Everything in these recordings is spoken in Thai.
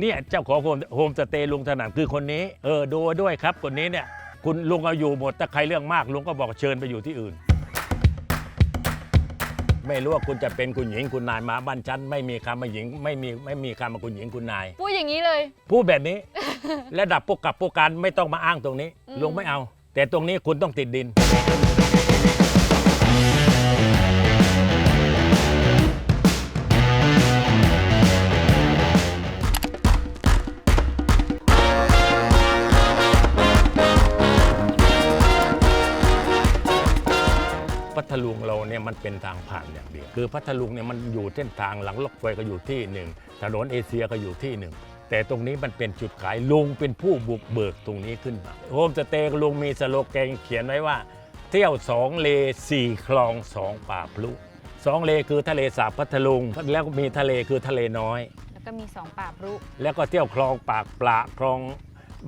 เนี่ยเจ้าของโฮมโฮมสเตย์ลุงถนัดคือคนนี้ เออดูด้วยครับคนนี้เนี่ย คุณลุงเอาอยู่หมดถ้าใครเรื่องมากลุงก็บอกเชิญไปอยู่ที่อื่น ไม่รู้ว่าคุณจะเป็นคุณหญิงคุณนายมาบ้านฉันไม่มีคำว่าหญิงไม่มีไม่มีคำว่าคุณหญิงคุณนาย พูดอย่างนี้เลย พูดแบบนี้ ระดับพวกกับพวกการไม่ต้องมาอ้างตรงนี้อืมลุงไม่เอา แต่ตรงนี้คุณต้องติดดิน พัทลุงเราเนี่ยมันเป็นทางผ่านอย่างเดียวคือพัทลุงเนี่ยมันอยู่เส้นทางหลังรถไฟก็อยู่ที่หนึ่งถนนเอเชียก็อยู่ที่หนึ่งแต่ตรงนี้มันเป็นจุดขายลุงเป็นผู้บุกเบิกตรงนี้ขึ้นมาโฮมสเตย์ลุงมีสโลแกนเขียนไว้ว่า เที่ยวสองเลสี่คลองสองป่าพลุสองเลคือทะเลสาบพัทลุง แล้วก็มีทะเลคือทะเลน้อย แล้วก็มีสองป่าบรุแล้วก็เที่ยวคลองปากปลาคลอง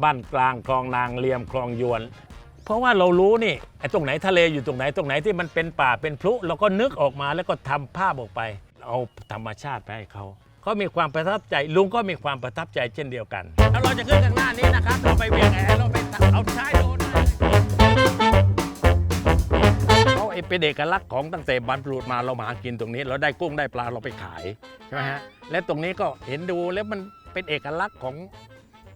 บ้านกลางคลองนางเลียมคลองยวนเพ ราะว่าเรารู้นี่ไอ้ตรงไหนทะเลอยู่ตรงไหนตรงไหนที่มันเป็นป่าเป็นพลุเราก็นึกออกมาแล้วก็ทำภาพออกไป เอาธรรมชาติไปให้เขาเขามีความประทับใจลุงก็มีความประทับใจเช่นเดียวกัน แล้วเราจะขึ้นข้างหน้านี้นะครับ เราไปเวียงแหเราไปเอาท้ายโดนเขาไอ้เป็นเอกลักษณ์ของตั้งแต่บรรพบุรุษมาเรามาหากินตรงนี้ เราได้กุ้งได้ปลาเราไปขายใช่ไหมฮะและตรงนี้ก็เห็นดูแล้วมันเป็นเอกลักษณ์ของ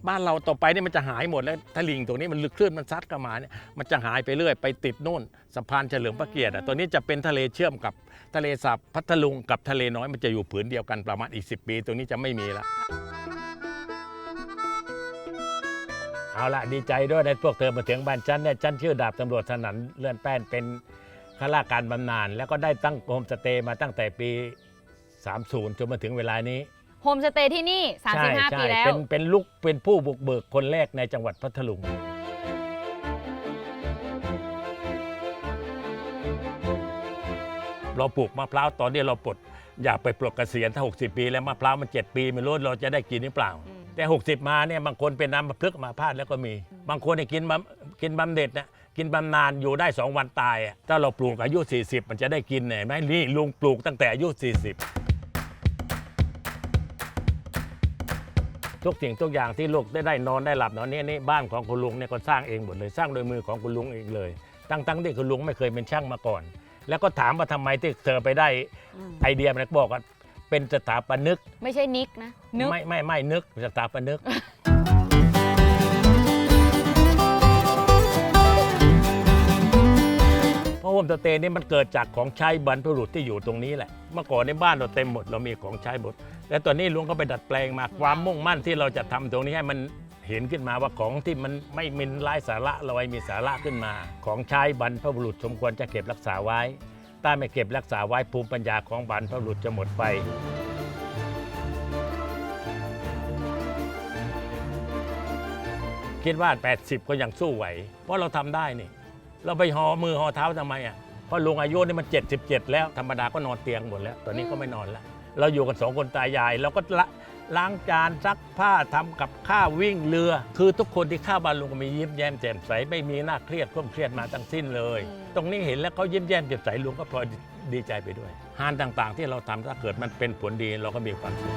บ้านเราต่อไปนี่มันจะหายหมดแล้วถ้าลิงตรงนี้มันลึกคลื่นมันซัดเข้ามาเนี่ยมันจะหายไปเรื่อยไปติดโน่นสะพานเฉลิมพระเกียรติอะตัวนี้จะเป็นทะเลเชื่อมกับทะเลสาบพัทลุงกับทะเลน้อยมันจะอยู่ผืนเดียวกันประมาณอีก 10 ปี ตรงนี้จะไม่มีละเอาละดีใจด้วยในพวกเธอมาถึงบ้านฉันเนี่ยฉันชื่อดาบตำรวจสนันเลื่อนแป้นเป็นข้าราชการบำนาญแล้วก็ได้ตั้งโฮมสเตย์มาตั้งแต่ปี 30จนมาถึงเวลานี้ โฮมสเตย์ที่นี่ใช่35ใช่ปีแล้ว เป็นเป็นลูกเป็นผู้บุกเบิกคนแรกในจังหวัดพัทลุง เราปลูกมะพร้าวตอนนี้เราปลดอยากไปปลดเกษียณถ้า 60 ปี แล้วมะพร้าวมัน 7 ปี ไม่รู้เราจะได้กินหรือเปล่าอืมแต่ 60 มาเนี่ยบางคนเป็นน้ำมะพร้าวมาพาดแล้วก็มี บางคนเนี่ยกินบำกินบำเหน็จนะกินบำนาญอยู่ได้ 2 วันตายอะถ้าเราปลูกอายุ 40 มันจะได้กินเนี่ยเห็นไหมนี่ลุงปลูกตั้งแต่อายุ 40 ทุกสิ่งทุกอย่างที่ลูกได้ได้นอนได้หลับนอนนี่นี่บ้านของคุณลุงเนี่ยก็สร้างเองหมดเลยสร้างโดยมือของคุณลุงเองเลย ตั้งตั้งที่คุณลุงไม่เคยเป็นช่างมาก่อน แล้วก็ถามว่าทำไมที่เธอไปได้อืมไอเดียมันบอกว่าเป็นสถาปนิกไม่ใช่นิกนะนึกไม่ไม่ไม่นึกสถาปนิก เพราะโฮมสเตย์นี่มันเกิดจากของใช้บรรพบุรุษที่อยู่ตรงนี้แหละ เมื่อก่อนในบ้านเราเต็มหมดเรามีของใช้หมด และตอนนี้ลุงก็ไปดัดแปลงมาความมุ่งมั่นที่เราจะทำตรงนี้ให้มันเห็นขึ้นมาว่าของที่มันไม่มีไร้สาระเราให้มีสาระขึ้นมา ของใช้บรรพบุรุษสมควรจะเก็บรักษาไว้ ถ้าไม่เก็บรักษาไว้ภูมิปัญญาของบรรพบุรุษจะหมดไปคิดว่า 80 ก็ยังสู้ไหว เพราะเราทำได้นี่ เราไปหอมือหอเท้าทำไมอะ เพราะลุงอายุนี่มัน 77 แล้วธรรมดาก็นอนเตียงหมดแล้ว ตอนนี้ก็ไม่นอนแล้ว เราอยู่กันสองคนตายายเราก็ละล้างจานซักผ้าทำกับข้าววิ่งเรือ คือทุกคนที่เข้าบ้านลุงก็มียิ้มแย้มแจ่มใสไม่มีหน้าเครียดเคร่งเครียดมาทั้งสิ้นเลยอืมตรงนี้เห็นแล้วเขายิ้มแย้มแจ่มใสลุงก็พลอยดีใจไปด้วยงานต่างๆ ที่เราทำถ้าเกิดมันเป็นผลดีเราก็มีความสุข